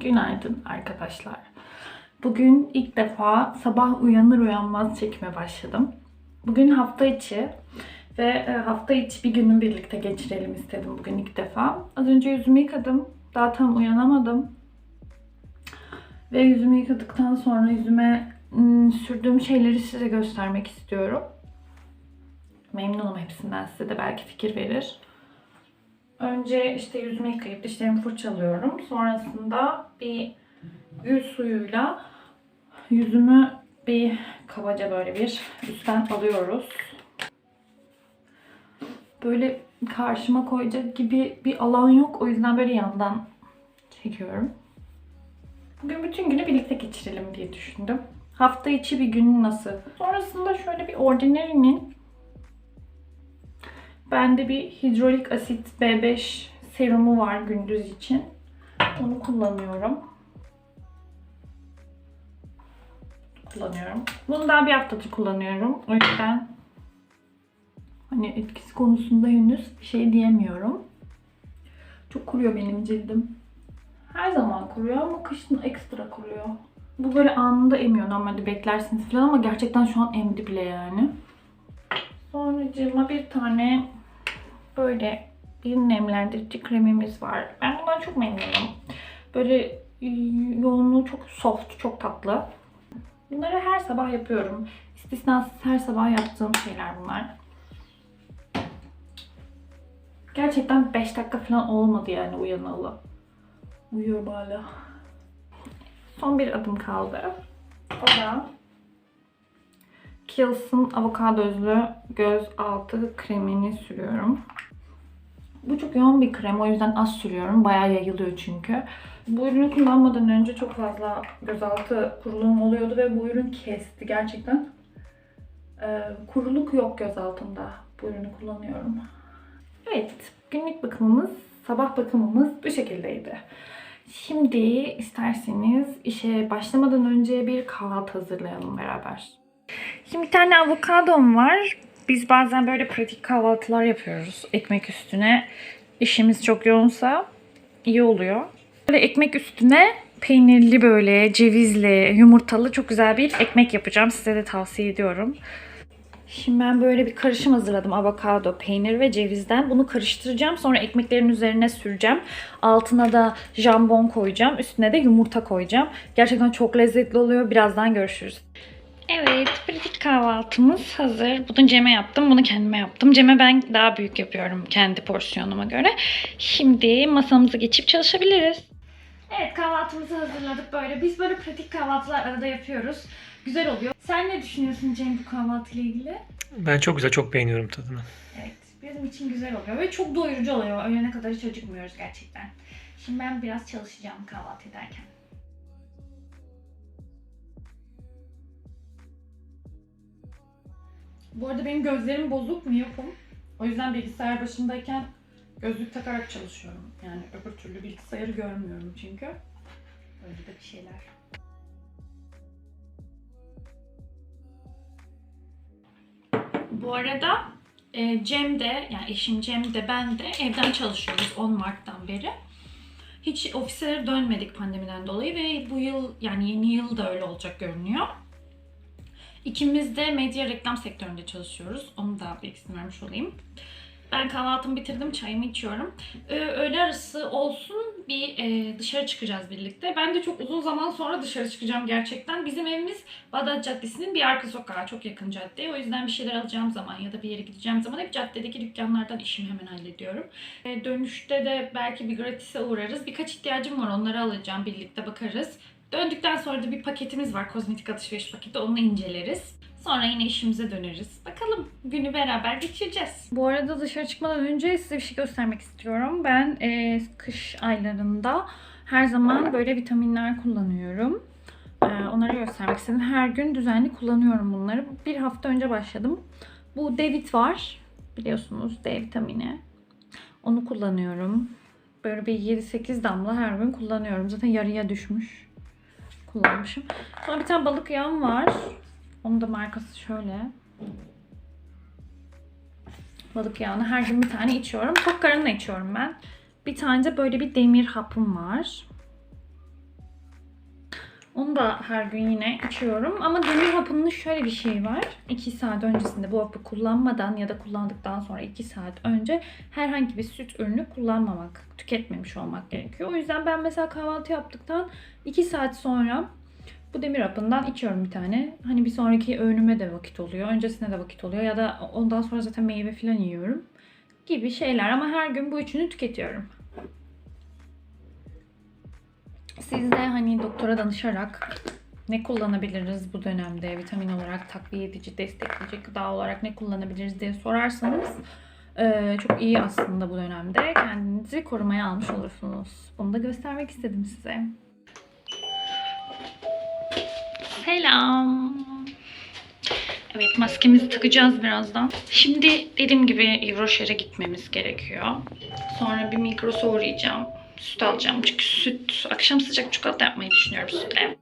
Günaydın arkadaşlar. Bugün ilk defa sabah uyanır uyanmaz çekime başladım. Bugün hafta içi ve e, hafta içi bir günü birlikte geçirelim istedim bugün ilk defa. Az önce yüzümü yıkadım. Daha tam uyanamadım. Ve yüzümü yıkadıktan sonra yüzüme sürdüğüm şeyleri size göstermek istiyorum. Memnunum hepsinden size de belki fikir verir. Önce işte yüzümü yıkayıp dişlerimi fırçalıyorum. Sonrasında bir gül suyuyla yüzümü bir kabaca böyle bir üstten alıyoruz. Böyle karşıma koyacak gibi bir alan yok. O yüzden böyle yandan çekiyorum. Bugün bütün günü birlikte geçirelim diye düşündüm. Hafta içi bir gün nasıl? Sonrasında şöyle bir Ordinary'nin Bende bir hidrolik asit B5 serumu var gündüz için. Onu kullanıyorum. Kullanıyorum. Bunu daha bir haftadır kullanıyorum. O yüzden hani etkisi konusunda henüz bir şey diyemiyorum. Çok kuruyor benim cildim. Her zaman kuruyor ama kışın ekstra kuruyor. Bu böyle anında emiyor. Normalde beklersiniz falan ama gerçekten şu an emdi bile yani. Sonracığıma bir tane böyle bir nemlendirici kremimiz var. Ben bundan çok memnunum. Böyle yoğunluğu çok soft, çok tatlı. Bunları her sabah yapıyorum. İstisnasız her sabah yaptığım şeyler bunlar. Gerçekten 5 dakika falan olmadı yani uyanalı. Uyuyorum hala. Son bir adım kaldı. O da Kiehl's'ın avokadozlu göz altı kremini sürüyorum. Bu çok yoğun bir krem o yüzden az sürüyorum. Bayağı yayılıyor çünkü. Bu ürünü kullanmadan önce çok fazla gözaltı kuruluğum oluyordu ve bu ürün kesti gerçekten. Ee, kuruluk yok göz altında. Bu ürünü kullanıyorum. Evet, günlük bakımımız, sabah bakımımız bu şekildeydi. Şimdi isterseniz işe başlamadan önce bir kahvaltı hazırlayalım beraber. Şimdi bir tane avokadom var. Biz bazen böyle pratik kahvaltılar yapıyoruz ekmek üstüne. İşimiz çok yoğunsa iyi oluyor. Böyle ekmek üstüne peynirli böyle cevizli, yumurtalı çok güzel bir ekmek yapacağım. Size de tavsiye ediyorum. Şimdi ben böyle bir karışım hazırladım. Avokado, peynir ve cevizden. Bunu karıştıracağım. Sonra ekmeklerin üzerine süreceğim. Altına da jambon koyacağım. Üstüne de yumurta koyacağım. Gerçekten çok lezzetli oluyor. Birazdan görüşürüz. Evet, pratik kahvaltımız hazır. Bunu Cem'e yaptım, bunu kendime yaptım. Cem'e ben daha büyük yapıyorum kendi porsiyonuma göre. Şimdi masamızı geçip çalışabiliriz. Evet, kahvaltımızı hazırladık böyle. Biz böyle pratik kahvaltılar arada yapıyoruz. Güzel oluyor. Sen ne düşünüyorsun Cem bu kahvaltıyla ilgili? Ben çok güzel, çok beğeniyorum tadını. Evet, bizim için güzel oluyor ve çok doyurucu oluyor. Öğlene kadar hiç acıkmıyoruz gerçekten. Şimdi ben biraz çalışacağım kahvaltı ederken. Bu arada benim gözlerim bozuk, miyopum. O yüzden bilgisayar başındayken gözlük takarak çalışıyorum. Yani öbür türlü bilgisayarı görmüyorum çünkü. Öyle de bir şeyler. Bu arada e, Cem de, yani eşim Cem de ben de evden çalışıyoruz 10 Mart'tan beri. Hiç ofislere dönmedik pandemiden dolayı ve bu yıl yani yeni yıl da öyle olacak görünüyor. İkimiz de medya reklam sektöründe çalışıyoruz. Onu da bilgisini vermiş olayım. Ben kahvaltımı bitirdim, çayımı içiyorum. Ee, öğle arası olsun bir e, dışarı çıkacağız birlikte. Ben de çok uzun zaman sonra dışarı çıkacağım gerçekten. Bizim evimiz Bağdat Caddesi'nin bir arka sokağı, çok yakın caddeye. O yüzden bir şeyler alacağım zaman ya da bir yere gideceğim zaman hep caddedeki dükkanlardan işimi hemen hallediyorum. E, dönüşte de belki bir gratis'e uğrarız. Birkaç ihtiyacım var, onları alacağım, birlikte bakarız. Döndükten sonra da bir paketimiz var, kozmetik alışveriş paketi. Onu inceleriz. Sonra yine işimize döneriz. Bakalım günü beraber geçireceğiz. Bu arada dışarı çıkmadan önce size bir şey göstermek istiyorum. Ben e, kış aylarında her zaman böyle vitaminler kullanıyorum. E, onları göstermek istedim. Her gün düzenli kullanıyorum bunları. Bir hafta önce başladım. Bu D-Vit var. Biliyorsunuz D vitamini. Onu kullanıyorum. Böyle bir 7-8 damla her gün kullanıyorum. Zaten yarıya düşmüş. Kullanmışım. Sonra bir tane balık yağım var. Onun da markası şöyle. Balık yağını her gün bir tane içiyorum. Tok karınla içiyorum ben. Bir tane de böyle bir demir hapım var. Onu da her gün yine içiyorum. Ama demir hapının şöyle bir şeyi var. 2 saat öncesinde bu hapı kullanmadan ya da kullandıktan sonra 2 saat önce herhangi bir süt ürünü kullanmamak, tüketmemiş olmak gerekiyor. O yüzden ben mesela kahvaltı yaptıktan 2 saat sonra bu demir hapından içiyorum bir tane. Hani bir sonraki öğünüme de vakit oluyor. Öncesine de vakit oluyor. Ya da ondan sonra zaten meyve falan yiyorum. Gibi şeyler ama her gün bu üçünü tüketiyorum. Siz de hani doktora danışarak ne kullanabiliriz bu dönemde vitamin olarak takviye edici, destekleyici gıda olarak ne kullanabiliriz diye sorarsanız eee, çok iyi aslında bu dönemde kendinizi korumaya almış olursunuz. Bunu da göstermek istedim size. Selam. Evet maskemizi takacağız birazdan. Şimdi dediğim gibi Yves gitmemiz gerekiyor. Sonra bir Migros'a uğrayacağım. Süt alacağım çünkü süt akşam sıcak çikolata yapmayı düşünüyorum sütle.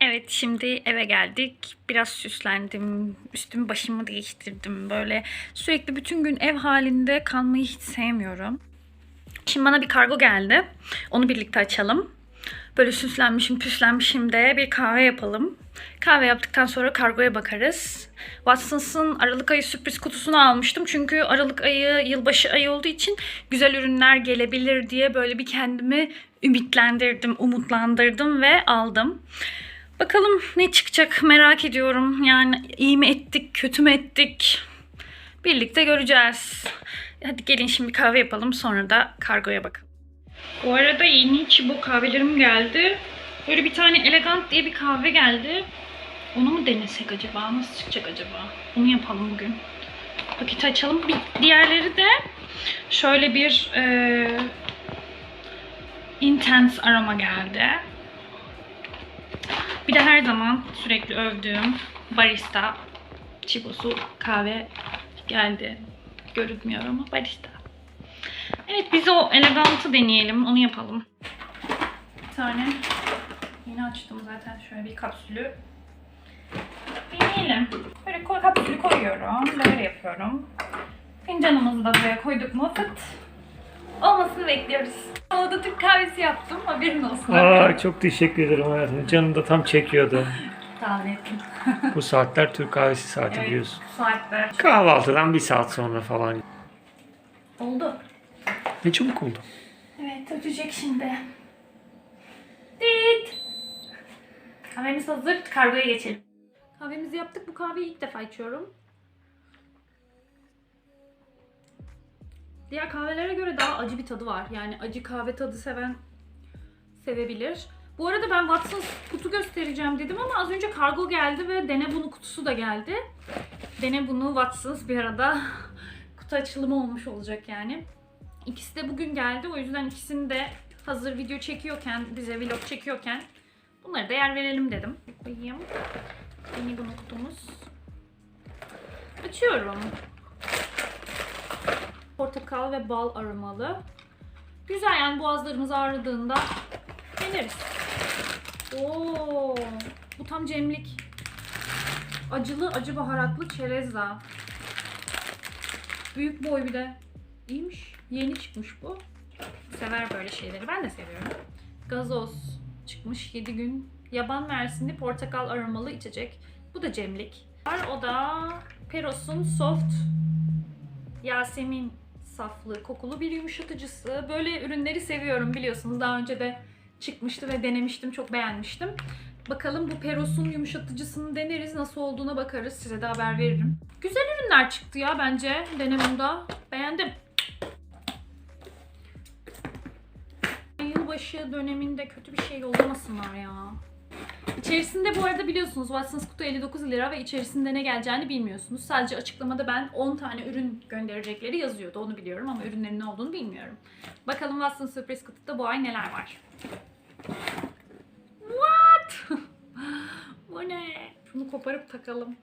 Evet şimdi eve geldik. Biraz süslendim. Üstümü başımı değiştirdim. Böyle sürekli bütün gün ev halinde kalmayı hiç sevmiyorum. Şimdi bana bir kargo geldi. Onu birlikte açalım. Böyle süslenmişim, püslenmişim de bir kahve yapalım. Kahve yaptıktan sonra kargoya bakarız. Watsons'ın Aralık ayı sürpriz kutusunu almıştım. Çünkü Aralık ayı yılbaşı ayı olduğu için güzel ürünler gelebilir diye böyle bir kendimi ümitlendirdim, umutlandırdım ve aldım. Bakalım ne çıkacak merak ediyorum. Yani iyi mi ettik, kötü mü ettik? Birlikte göreceğiz. Hadi gelin şimdi kahve yapalım sonra da kargoya bakalım. Bu arada yeni Chibo kahvelerim geldi. Böyle bir tane elegant diye bir kahve geldi. Onu mu denesek acaba? Nasıl çıkacak acaba? Onu yapalım bugün. Paketi açalım. Bir, diğerleri de şöyle bir e, intense aroma geldi. Bir de her zaman sürekli övdüğüm barista Chibo'su kahve geldi. Görünmüyor ama barista. Evet biz o elegantı deneyelim. Onu yapalım. Bir tane yeni açtım zaten şöyle bir kapsülü. Deneyelim. Böyle koy, kapsülü koyuyorum. Böyle yapıyorum. Fincanımızı da buraya koyduk mu fıt. Olmasını bekliyoruz. Havada Türk kahvesi yaptım. Haberin olsun. Aa, çok teşekkür ederim hayatım. Canım da tam çekiyordu. Tahmin ettim. Bu saatler Türk kahvesi saati Evet, biliyorsun. bu saatte. Kahvaltıdan bir saat sonra falan. Oldu. Ne çabuk oldu. Evet, ötecek şimdi. Dit. Kahvemiz hazır. Kargoya geçelim. Kahvemizi yaptık. Bu kahveyi ilk defa içiyorum. Diğer kahvelere göre daha acı bir tadı var. Yani acı kahve tadı seven sevebilir. Bu arada ben Watsons kutu göstereceğim dedim ama az önce kargo geldi ve Dene Bunu kutusu da geldi. Dene Bunu Watsons bir arada kutu açılımı olmuş olacak yani. İkisi de bugün geldi. O yüzden ikisini de hazır video çekiyorken, bize vlog çekiyorken bunları da yer verelim dedim. Koyayım. Yeni bunu kutumuz. Açıyorum. Portakal ve bal aromalı. Güzel yani boğazlarımız ağrıdığında deneriz. Oo, bu tam cemlik. Acılı, acı baharatlı çerezla. Büyük boy bir de. İyiymiş. Yeni çıkmış bu. Sever böyle şeyleri. Ben de seviyorum. Gazoz çıkmış 7 gün. Yaban mersinli portakal aromalı içecek. Bu da cemlik. Var o da Peros'un soft Yasemin saflı kokulu bir yumuşatıcısı. Böyle ürünleri seviyorum biliyorsunuz. Daha önce de çıkmıştı ve denemiştim. Çok beğenmiştim. Bakalım bu Peros'un yumuşatıcısını deneriz. Nasıl olduğuna bakarız. Size de haber veririm. Güzel ürünler çıktı ya bence denememde. Beğendim. Yılbaşı döneminde kötü bir şey yollamasınlar ya. İçerisinde bu arada biliyorsunuz Watsons kutu 59 lira ve içerisinde ne geleceğini bilmiyorsunuz. Sadece açıklamada ben 10 tane ürün gönderecekleri yazıyordu. Onu biliyorum ama ürünlerin ne olduğunu bilmiyorum. Bakalım Watsons sürpriz kutuda bu ay neler var. What? bu ne? Şunu koparıp takalım.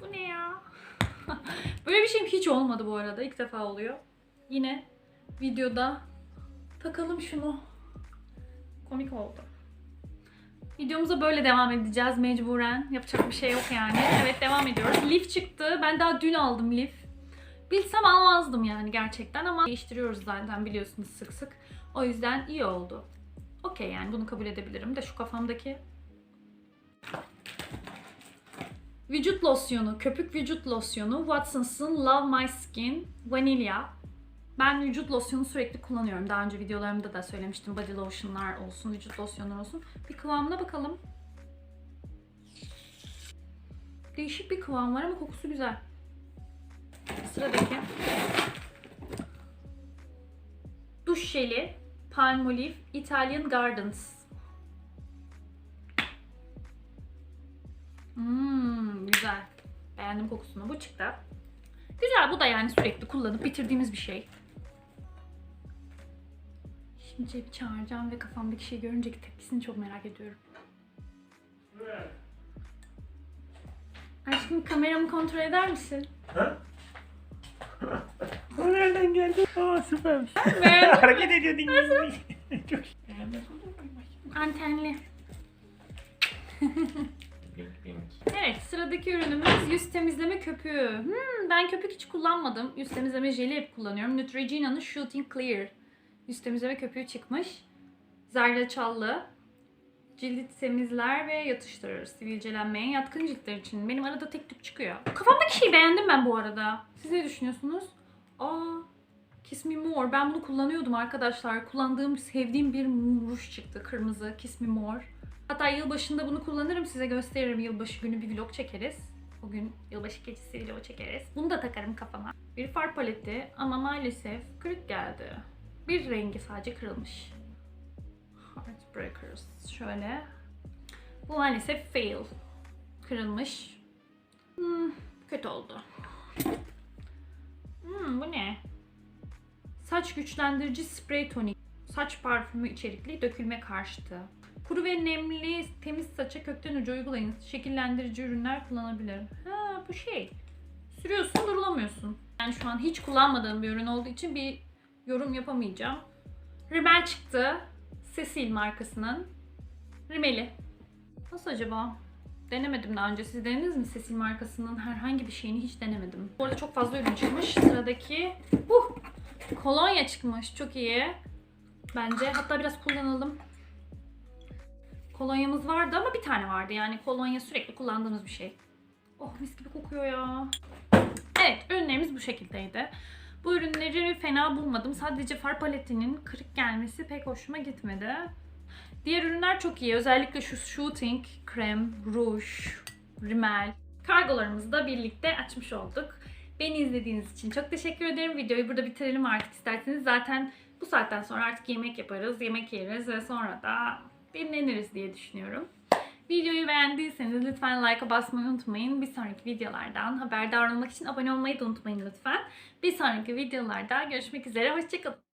Bu ne ya? Böyle bir şeyim hiç olmadı bu arada. İlk defa oluyor. Yine videoda takalım şunu. Komik oldu. Videomuza böyle devam edeceğiz mecburen. Yapacak bir şey yok yani. Evet devam ediyoruz. Lif çıktı. Ben daha dün aldım lif. Bilsem almazdım yani gerçekten ama değiştiriyoruz zaten biliyorsunuz sık sık. O yüzden iyi oldu. Okey yani bunu kabul edebilirim de şu kafamdaki Vücut losyonu, köpük vücut losyonu Watsons'ın Love My Skin Vanilya. Ben vücut losyonu sürekli kullanıyorum. Daha önce videolarımda da söylemiştim. Body lotionlar olsun, vücut losyonlar olsun. Bir kıvamına bakalım. Değişik bir kıvam var ama kokusu güzel. Sıradaki. Duş jeli, Palmolive, Italian Gardens. Hmm, güzel. Beğendim kokusunu. Bu çıktı. Güzel bu da yani sürekli kullanıp bitirdiğimiz bir şey. Şimdi cebi çağıracağım ve kafamdaki şeyi görünce tepkisini çok merak ediyorum. Aşkım kameramı kontrol eder misin? O nereden geldi? Aa süpermiş. Hareket ediyor ding. Çok Antenli. Evet sıradaki ürünümüz yüz temizleme köpüğü. Hmm, ben köpük hiç kullanmadım. Yüz temizleme jeli hep kullanıyorum. Neutrogena'nın Shooting Clear. Yüz temizleme köpüğü çıkmış. Zerdeçallı. Cildi temizler ve yatıştırır. Sivilcelenmeye yatkın ciltler için. Benim arada tek tük çıkıyor. Kafamdaki şeyi beğendim ben bu arada. Siz ne düşünüyorsunuz? Aa, Kiss Me More. Ben bunu kullanıyordum arkadaşlar. Kullandığım, sevdiğim bir ruj çıktı. Kırmızı Kiss Me More. Hatta yılbaşında bunu kullanırım. Size gösteririm. Yılbaşı günü bir vlog çekeriz. O gün yılbaşı gecesi vlog çekeriz. Bunu da takarım kafama. Bir far paleti ama maalesef kırık geldi. Bir rengi sadece kırılmış. Heartbreakers. Şöyle. Bu maalesef fail. Kırılmış. Hmm, kötü oldu. Hmm, bu ne? Saç güçlendirici sprey tonik. Saç parfümü içerikli dökülme karşıtı. Kuru ve nemli temiz saça kökten ucu uygulayın. Şekillendirici ürünler kullanabilir. Ha bu şey. Sürüyorsun durulamıyorsun. Yani şu an hiç kullanmadığım bir ürün olduğu için bir yorum yapamayacağım. Rimmel çıktı. Cecil markasının. Rimeli. Nasıl acaba? Denemedim daha önce. Siz denediniz mi Cecil markasının herhangi bir şeyini hiç denemedim. Bu arada çok fazla ürün çıkmış. Sıradaki uh, kolonya çıkmış. Çok iyi. Bence. Hatta biraz kullanalım. Kolonyamız vardı ama bir tane vardı. Yani kolonya sürekli kullandığımız bir şey. Oh mis gibi kokuyor ya. Evet ürünlerimiz bu şekildeydi. Bu ürünleri fena bulmadım. Sadece far paletinin kırık gelmesi pek hoşuma gitmedi. Diğer ürünler çok iyi. Özellikle şu shooting, krem, ruj, rimel. Kargolarımızı da birlikte açmış olduk. Beni izlediğiniz için çok teşekkür ederim. Videoyu burada bitirelim artık isterseniz. Zaten bu saatten sonra artık yemek yaparız, yemek yeriz ve sonra da dinleniriz diye düşünüyorum. Videoyu beğendiyseniz lütfen like'a basmayı unutmayın. Bir sonraki videolardan haberdar olmak için abone olmayı da unutmayın lütfen. Bir sonraki videolarda görüşmek üzere. Hoşçakalın.